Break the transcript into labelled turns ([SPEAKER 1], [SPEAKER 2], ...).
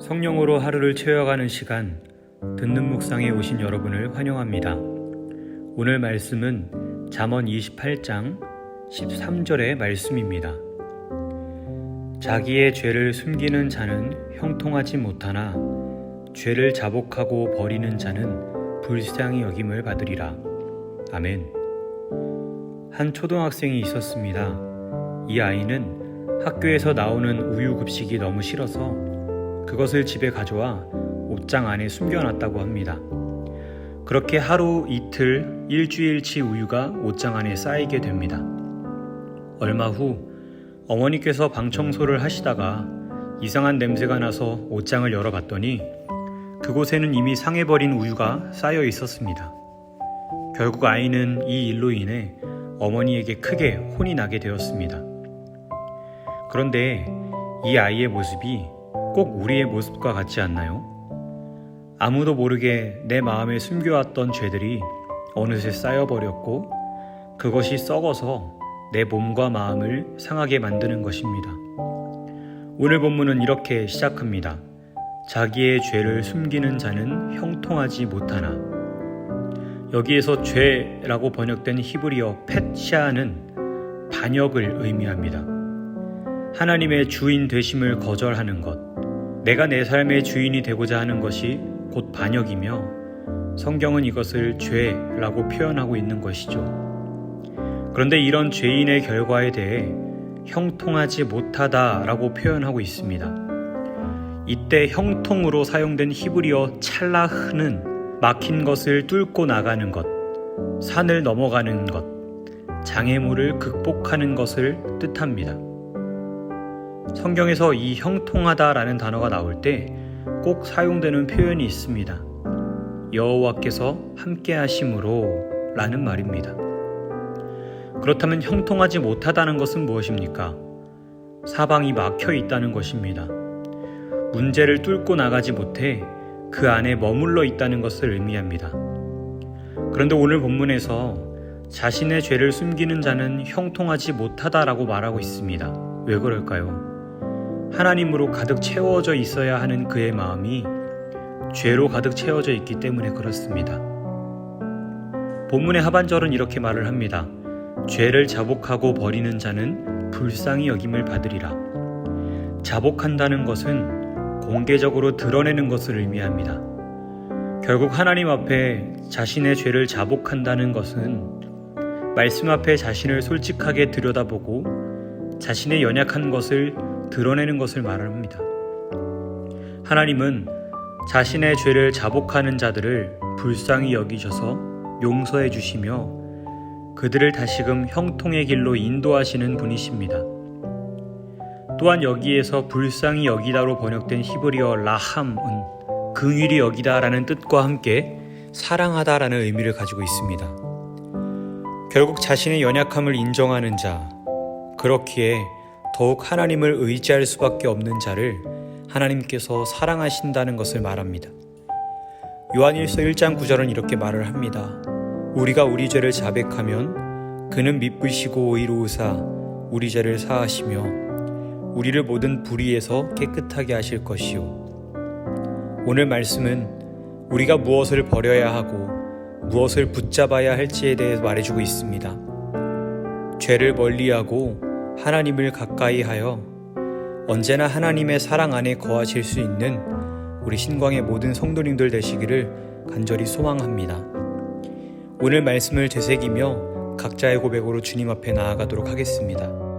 [SPEAKER 1] 성령으로 하루를 채워가는 시간 듣는 묵상에 오신 여러분을 환영합니다. 오늘 말씀은 잠언 28장 13절의 말씀입니다. 자기의 죄를 숨기는 자는 형통하지 못하나 죄를 자복하고 버리는 자는 불쌍히 여김을 받으리라. 아멘. 한 초등학생이 있었습니다. 이 아이는 학교에서 나오는 우유 급식이 너무 싫어서 그것을 집에 가져와 옷장 안에 숨겨놨다고 합니다. 그렇게 하루 이틀 일주일치 우유가 옷장 안에 쌓이게 됩니다. 얼마 후 어머니께서 방 청소를 하시다가 이상한 냄새가 나서 옷장을 열어봤더니 그곳에는 이미 상해버린 우유가 쌓여 있었습니다. 결국 아이는 이 일로 인해 어머니에게 크게 혼이 나게 되었습니다. 그런데 이 아이의 모습이 꼭 우리의 모습과 같지 않나요? 아무도 모르게 내 마음에 숨겨왔던 죄들이 어느새 쌓여버렸고 그것이 썩어서 내 몸과 마음을 상하게 만드는 것입니다. 오늘 본문은 이렇게 시작합니다. 자기의 죄를 숨기는 자는 형통하지 못하나. 여기에서 죄라고 번역된 히브리어 펫샤는 반역을 의미합니다. 하나님의 주인 되심을 거절하는 것, 내가 내 삶의 주인이 되고자 하는 것이 곧 반역이며 성경은 이것을 죄라고 표현하고 있는 것이죠. 그런데 이런 죄인의 결과에 대해 형통하지 못하다라고 표현하고 있습니다. 이때 형통으로 사용된 히브리어 찰라흐는 막힌 것을 뚫고 나가는 것, 산을 넘어가는 것, 장애물을 극복하는 것을 뜻합니다. 성경에서 이 형통하다라는 단어가 나올 때 꼭 사용되는 표현이 있습니다. 여호와께서 함께 하심으로 라는 말입니다. 그렇다면 형통하지 못하다는 것은 무엇입니까? 사방이 막혀 있다는 것입니다. 문제를 뚫고 나가지 못해 그 안에 머물러 있다는 것을 의미합니다. 그런데 오늘 본문에서 자신의 죄를 숨기는 자는 형통하지 못하다라고 말하고 있습니다. 왜 그럴까요? 하나님으로 가득 채워져 있어야 하는 그의 마음이 죄로 가득 채워져 있기 때문에 그렇습니다. 본문의 하반절은 이렇게 말을 합니다. 죄를 자복하고 버리는 자는 불쌍히 여김을 받으리라. 자복한다는 것은 공개적으로 드러내는 것을 의미합니다. 결국 하나님 앞에 자신의 죄를 자복한다는 것은 말씀 앞에 자신을 솔직하게 들여다보고 자신의 연약한 것을 드러내는 것을 말합니다. 하나님은 자신의 죄를 자복하는 자들을 불쌍히 여기셔서 용서해 주시며 그들을 다시금 형통의 길로 인도하시는 분이십니다. 또한 여기에서 불쌍히 여기다로 번역된 히브리어 라함은 긍휼히 여기다라는 뜻과 함께 사랑하다라는 의미를 가지고 있습니다. 결국 자신의 연약함을 인정하는 자, 그렇기에 더욱 하나님을 의지할 수밖에 없는 자를 하나님께서 사랑하신다는 것을 말합니다. 요한일서 1장 9절은 이렇게 말을 합니다. 우리가 우리 죄를 자백하면 그는 미쁘시고 의로우사 우리 죄를 사하시며 우리를 모든 불의에서 깨끗하게 하실 것이요. 오늘 말씀은 우리가 무엇을 버려야 하고 무엇을 붙잡아야 할지에 대해 말해주고 있습니다. 죄를 멀리하고 하나님을 가까이 하여 언제나 하나님의 사랑 안에 거하실 수 있는 우리 신광의 모든 성도님들 되시기를 간절히 소망합니다. 오늘 말씀을 되새기며 각자의 고백으로 주님 앞에 나아가도록 하겠습니다.